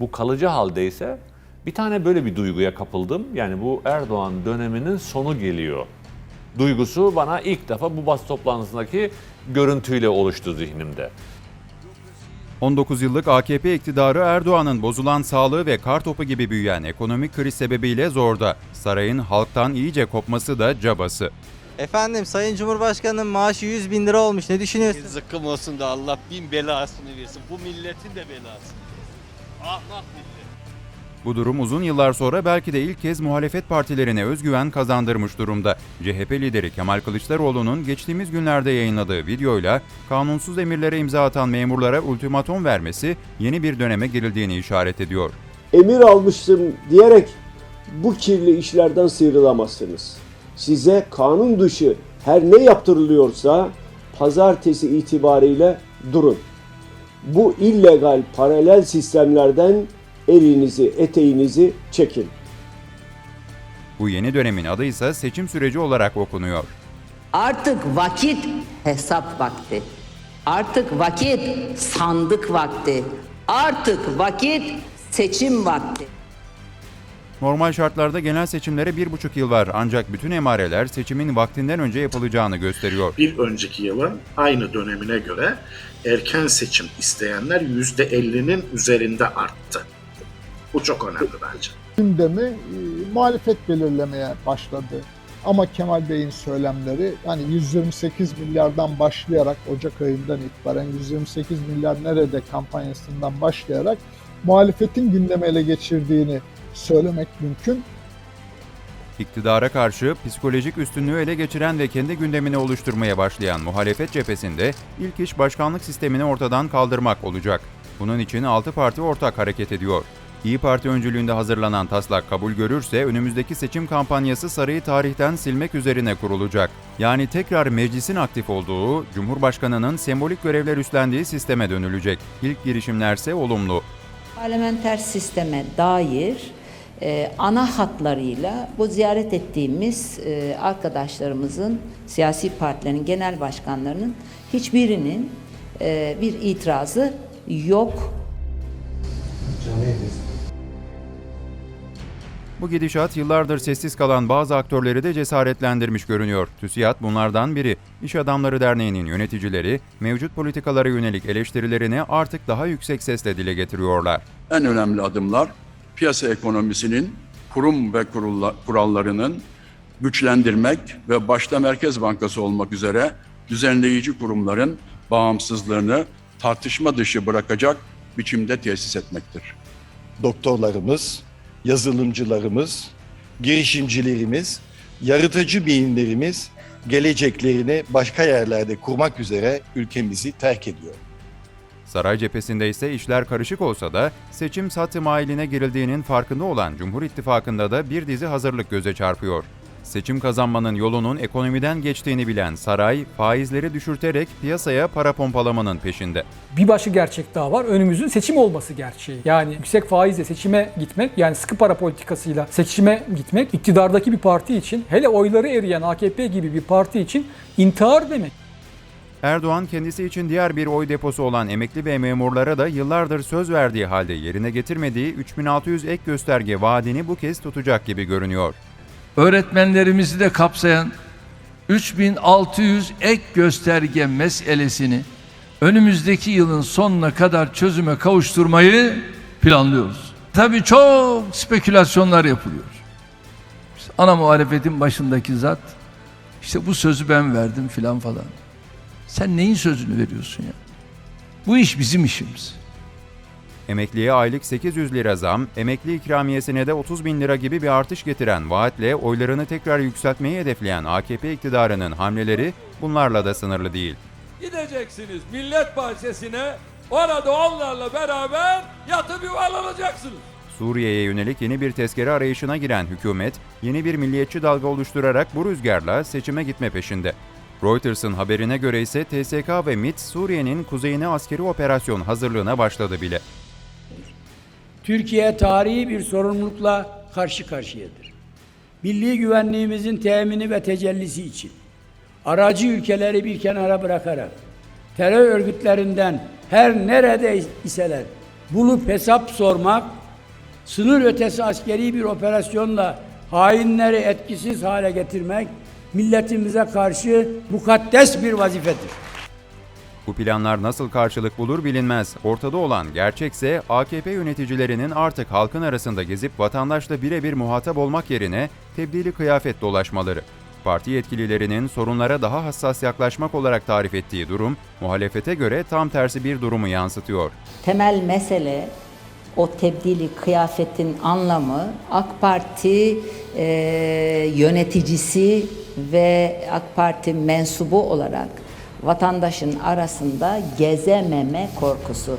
Bu kalıcı haldeyse bir tane böyle bir duyguya kapıldım. Yani bu Erdoğan döneminin sonu geliyor. Duygusu bana ilk defa bu bas toplantısındaki görüntüyle oluştu zihnimde. 19 yıllık AKP iktidarı Erdoğan'ın bozulan sağlığı ve kartopu gibi büyüyen ekonomik kriz sebebiyle zorda. Sarayın halktan iyice kopması da cabası. Efendim Sayın Cumhurbaşkanı'nın maaşı 100 bin lira olmuş. Ne düşünüyorsunuz? Zıkkım olsun da Allah bin belasını versin. Bu milletin de belasını Bu durum uzun yıllar sonra belki de ilk kez muhalefet partilerine özgüven kazandırmış durumda. CHP lideri Kemal Kılıçdaroğlu'nun geçtiğimiz günlerde yayınladığı videoyla kanunsuz emirlere imza atan memurlara ultimatom vermesi yeni bir döneme girildiğini işaret ediyor. emir almıştım diyerek bu kirli işlerden sıyrılamazsınız. Size kanun dışı her ne yaptırılıyorsa pazartesi itibariyle durun. Bu illegal paralel sistemlerden elinizi, eteğinizi çekin. Bu yeni dönemin adı ise seçim süreci olarak okunuyor. Artık vakit hesap vakti. Artık vakit sandık vakti. Artık vakit seçim vakti. Normal şartlarda genel seçimlere bir buçuk yıl var ancak bütün emareler seçimin vaktinden önce yapılacağını gösteriyor. bir önceki yılın aynı dönemine göre erken seçim isteyenler %50'nin üzerinde arttı. Bu çok önemli bence. gündemi e, muhalefet belirlemeye başladı. Ama Kemal Bey'in söylemleri yani 128 milyardan başlayarak Ocak ayından itibaren 128 milyar nerede kampanyasından başlayarak muhalefetin gündemi ele geçirdiğini söylemek mümkün. İktidara karşı psikolojik üstünlüğü ele geçiren ve kendi gündemini oluşturmaya başlayan muhalefet cephesinde ilk iş başkanlık sistemini ortadan kaldırmak olacak. Bunun için 6 parti ortak hareket ediyor. İyi Parti öncülüğünde hazırlanan taslak kabul görürse önümüzdeki seçim kampanyası sarayı tarihten silmek üzerine kurulacak. Yani tekrar meclisin aktif olduğu, Cumhurbaşkanının sembolik görevler üstlendiği sisteme dönülecek. İlk girişimlerse olumlu. Parlamenter sisteme dair e, ana hatlarıyla bu ziyaret ettiğimiz e, arkadaşlarımızın, siyasi partilerin genel başkanlarının hiçbirinin e, bir itirazı yok. Bu gidişat yıllardır sessiz kalan bazı aktörleri de cesaretlendirmiş görünüyor. TÜSİAD bunlardan biri. İş Adamları Derneği'nin yöneticileri mevcut politikalara yönelik eleştirilerini artık daha yüksek sesle dile getiriyorlar. en önemli adımlar piyasa ekonomisinin kurum ve kurallarının güçlendirmek ve başta Merkez Bankası olmak üzere düzenleyici kurumların bağımsızlığını tartışma dışı bırakacak biçimde tesis etmektir. doktorlarımız, yazılımcılarımız, girişimcilerimiz, yaratıcı beyinlerimiz geleceklerini başka yerlerde kurmak üzere ülkemizi terk ediyor. Saray cephesinde ise işler karışık olsa da seçim satı mailine girildiğinin farkında olan Cumhur İttifakı'nda da bir dizi hazırlık göze çarpıyor. Seçim kazanmanın yolunun ekonomiden geçtiğini bilen saray, faizleri düşürterek piyasaya para pompalamanın peşinde. bir başka gerçek daha var. Önümüzün seçim olması gerçeği. Yani yüksek faizle seçime gitmek, yani sıkı para politikasıyla seçime gitmek iktidardaki bir parti için, hele oyları eriyen AKP gibi bir parti için intihar demek. Erdoğan kendisi için diğer bir oy deposu olan emekli ve memurlara da yıllardır söz verdiği halde yerine getirmediği 3600 ek gösterge vaadini bu kez tutacak gibi görünüyor. öğretmenlerimizi de kapsayan 3600 ek gösterge meselesini önümüzdeki yılın sonuna kadar çözüme kavuşturmayı planlıyoruz. Tabii çok spekülasyonlar yapılıyor. İşte ana muhalefetin başındaki zat işte bu sözü ben verdim filan falan. Sen neyin sözünü veriyorsun ya? Bu iş bizim işimiz. Emekliye aylık 800 lira zam, emekli ikramiyesine de 30 bin lira gibi bir artış getiren vaatle oylarını tekrar yükseltmeyi hedefleyen AKP iktidarının hamleleri bunlarla da sınırlı değil. Gideceksiniz Millet Bahçesi'ne orada onlarla beraber yatıp yuvarlanacaksınız. Suriye'ye yönelik yeni bir tezkere arayışına giren hükümet, yeni bir milliyetçi dalga oluşturarak bu rüzgarla seçime gitme peşinde. Reuters'ın haberine göre ise TSK ve MİT Suriye'nin kuzeyine askeri operasyon hazırlığına başladı bile. Türkiye tarihi bir sorumlulukla karşı karşıyadır. Milli güvenliğimizin temini ve tecellisi için aracı ülkeleri bir kenara bırakarak terör örgütlerinden her nerede iseler bulup hesap sormak, sınır ötesi askeri bir operasyonla hainleri etkisiz hale getirmek milletimize karşı mukaddes bir vazifedir. Bu planlar nasıl karşılık bulur bilinmez. Ortada olan gerçekse AKP yöneticilerinin artık halkın arasında gezip vatandaşla birebir muhatap olmak yerine tebdili kıyafet dolaşmaları. Parti yetkililerinin sorunlara daha hassas yaklaşmak olarak tarif ettiği durum, muhalefete göre tam tersi bir durumu yansıtıyor. Temel mesele o tebdili kıyafetin anlamı AK Parti e, yöneticisi ve AK Parti mensubu olarak vatandaşın arasında gezememe korkusu.